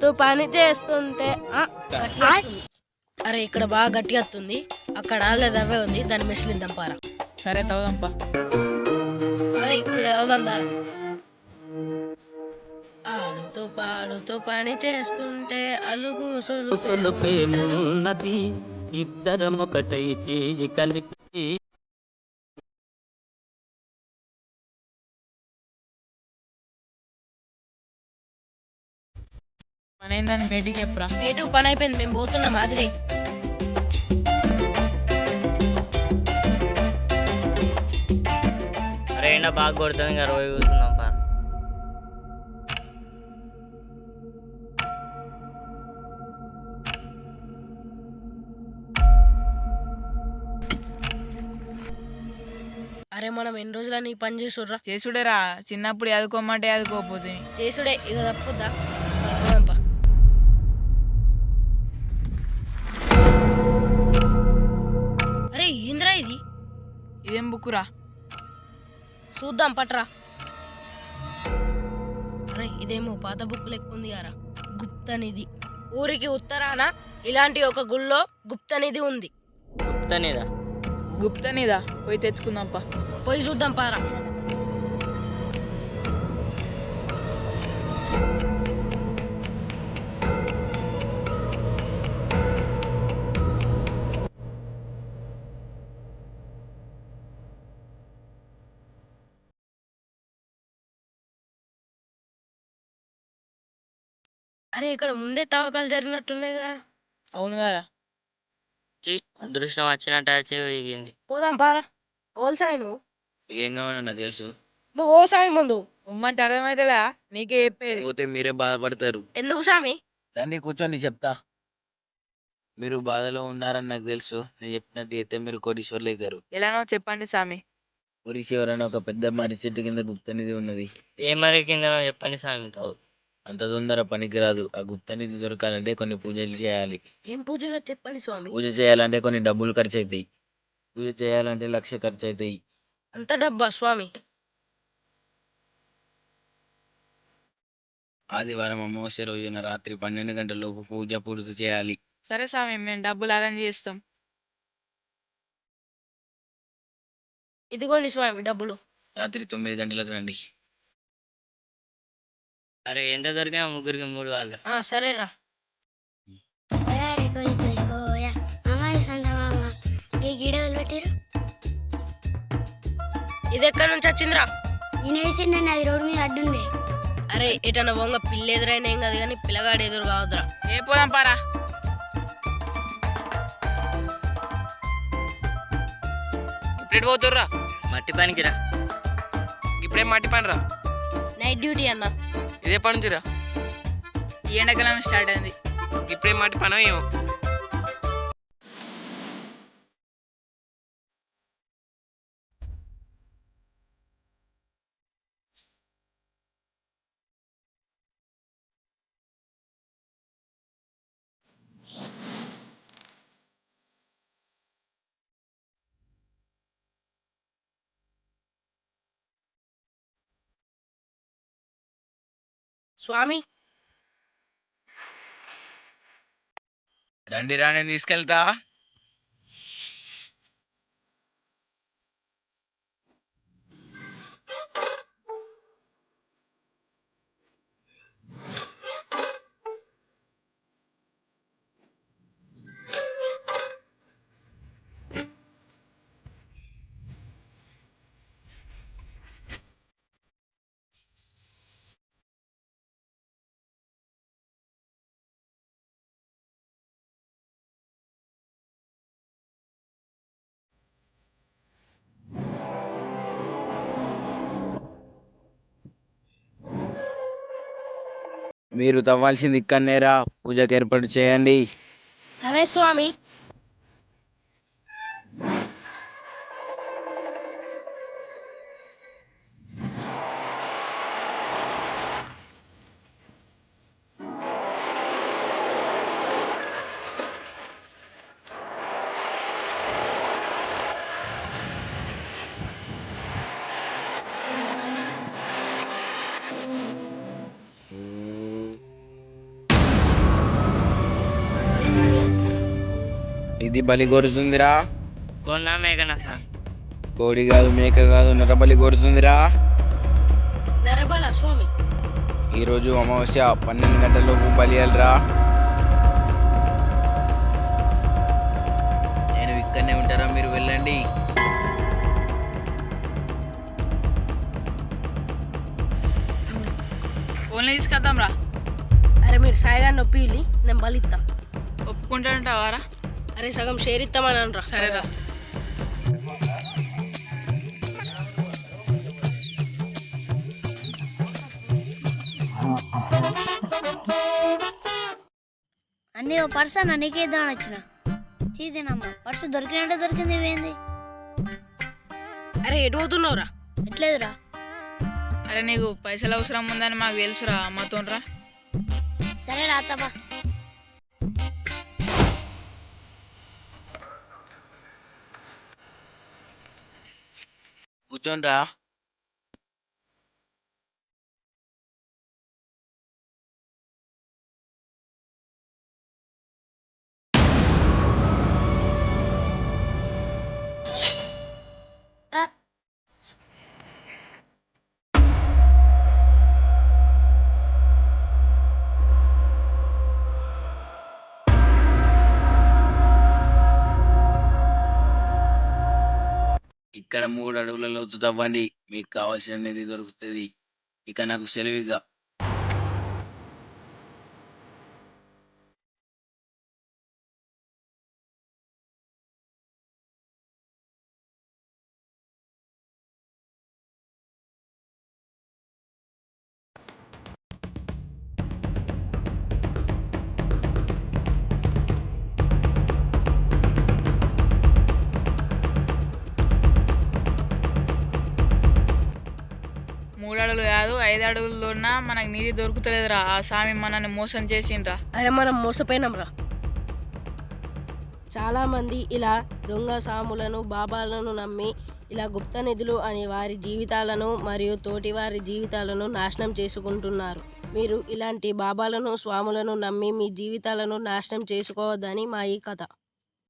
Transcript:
ఆడుతూ పని చేస్తుంటే. అరే ఇక్కడ బాగా గట్టిగా వస్తుంది. అక్కడ ఆడలేదవే ఉంది. దాన్ని మెసిలిద్దాం పారా. సరే తవ్వుదాంపా. ఆడుతూ పాడుతూ పని చేస్తుంటే అలుగు సొలుపు. సొలుపేమున్నది ఇద్దరం ఒకటై చేయి కలిపి ఏందని బయటికి చెప్పురా? ఎటు పని అయిపోయింది మేము పోతున్నాం మాదిరి అరే ఎండ బాగా కొడుతుంది ఇంకా రోజు కూర్చుందాం పా. అరే మనం ఎన్ని రోజులని పని చేసుర్రా చేసుడేరా చిన్నప్పుడు చదువుకోమంటే చదువుకోకపోతే చేసుడే ఇక తప్పొద్దా? ఇదేం బుక్కురా చూద్దాం పట్రా. అరే ఇదేమో పాత బుక్ లెక్క ఉంది గారా గుప్త నిధి ఊరికి ఉత్తరాన ఇలాంటి ఒక గుళ్ళో గుప్త నిధి ఉంది. గుప్తనేదా గుప్తనిదా పోయి తెచ్చుకుందాంపా పోయి చూద్దాం పారా. అరే ఇక్కడ ముందే తవ్వకాలు జరిగినట్టున్నాయి కదా. అవును కదా. ఛీ, అదృష్టం వచ్చినట్టు వచ్చి పోదాం పారా. ఓల్సాయి నువ్వు. ఏం కావాలన్నా నాకు తెలుసు. నువ్వు ఓ సామి ముందు. ఉమ్మంటే అర్థమైతేలా నీకే చెప్పేది. పోతే మీరే బాధపడతారు. ఎందుకు సామి? రండి కూర్చోండి చెప్తా. మీరు బాధలో ఉన్నారని నాకు తెలుసు. నేను చెప్పినట్టు అయితే మీరు కోటీశ్వర్లు అవుతారు ఎలానో చెప్పండి స్వామి కోటీశ్వర్ అని ఒక పెద్ద మర్రి చెట్టు కింద గుప్త నిధి ఉన్నది. ఏ మరి కింద చెప్పండి స్వామి తావు అంత తొందర పనికిరాదు. ఆ గుప్త నిధి దొరకాలంటే కొన్ని పూజలు చేయాలి. ఏం పూజలో చెప్పండి స్వామి? పూజ చేయాలంటే కొన్ని డబ్బులు ఖర్చు అవుతాయి పూజ చేయాలంటే లక్ష ఖర్చు అవుతాయి అంత డబ్బా స్వామి? ఆదివారం అమావాస్య రోజున రాత్రి పన్నెండు గంటల లోపు పూజ పూర్తి చేయాలి. సరే స్వామి మేము డబ్బులు అరేంజ్ చేస్తాం. ఇదిగోండి స్వామి డబ్బులు. రాత్రి తొమ్మిది గంటలకు రండి. అరే ఎంత దొరికినా ముగ్గురికి మూడు వాళ్ళు ఆ సరేరా. కోయాలి కోయి కోయి కోయ మామ సంత మామ ఈ గిడవలు పెట్టిరు ఇది ఎక్కడి నుంచి వచ్చిందిరా? ఈయన వేసిండండి అది రోడ్డు మీద అడ్డుండే అరే ఎటన్నా వంగ పిల్ల ఎదురైనా ఏం కాదు కానీ పిల్లగాడు ఎదురు కావద్దురా. ఏ పోదాం పారా. ఇప్పుడే పోతుర్రా? మట్టి పనికి రా ఇప్పుడే మట్టి పని రా నైట్ డ్యూటీ అన్న. ఇదే పని నుంచిరా ఈ ఎండాకాలం స్టార్ట్ అయింది. ఇప్పుడే మట్టి పని ఏమో. స్వామి? రండి రా తీసుకెళ్తా. మీరు తవ్వాల్సింది ఇక్కడనేరా పూజకి ఏర్పాటు చేయండి. సరే స్వామి. ఇది బలి కోరుతుందిరా కొన్నా మేకనా సార్? కోడి కాదు మేక కాదు నరబలి కోరుతుందిరా నరబల స్వామి. ఈరోజు అమావాస్య పన్నెండు గంటలలోపు బలియాలరా నేను ఇక్కడనే ఉంటారా? మీరు వెళ్ళండి. ఓన్లీ తీసుకొద్దాం రా అరే మీరు సాయిగా నొప్పి నేను బలిస్తా ఒప్పుకుంటానంటావారా అరే సగం షేర్ ఇస్తామని అనరా. సరేరా. అన్నీ ఓ పర్సు అన్న నీకే ఇద్దామని వచ్చిన. చీతినమ్మా పర్సు దొరికినట్టే దొరికింది ఇవేంది? అరే ఎటు పోతున్నావురా? ఎట్లేదురా? అరే నీకు పైసలు అవసరం ఉందని మాకు తెలుసురా అమ్మతోనరా సరే రాతబా Gujondra ఇక్కడ మూడు అడుగుల లోతు తవ్వండి మీకు కావాల్సిన నిధి దొరుకుతుంది. ఇక నాకు సెలవిగా మూడు అడుగులు కాదు ఐదు అడుగుల్లో ఉన్నా మనకు నీది దొరుకుతలేదురా. ఆ స్వామి మనల్ని మోసం చేసిండ్రా. అరే మనం మోసపోయినాంరా. చాలామంది ఇలా దొంగ సాములను బాబాలను నమ్మి ఇలా గుప్త నిధులు అని వారి జీవితాలను మరియు తోటి వారి జీవితాలను నాశనం చేసుకుంటున్నారు. మీరు ఇలాంటి బాబాలను స్వాములను నమ్మి మీ జీవితాలను నాశనం చేసుకోవద్దని మా ఈ కథ.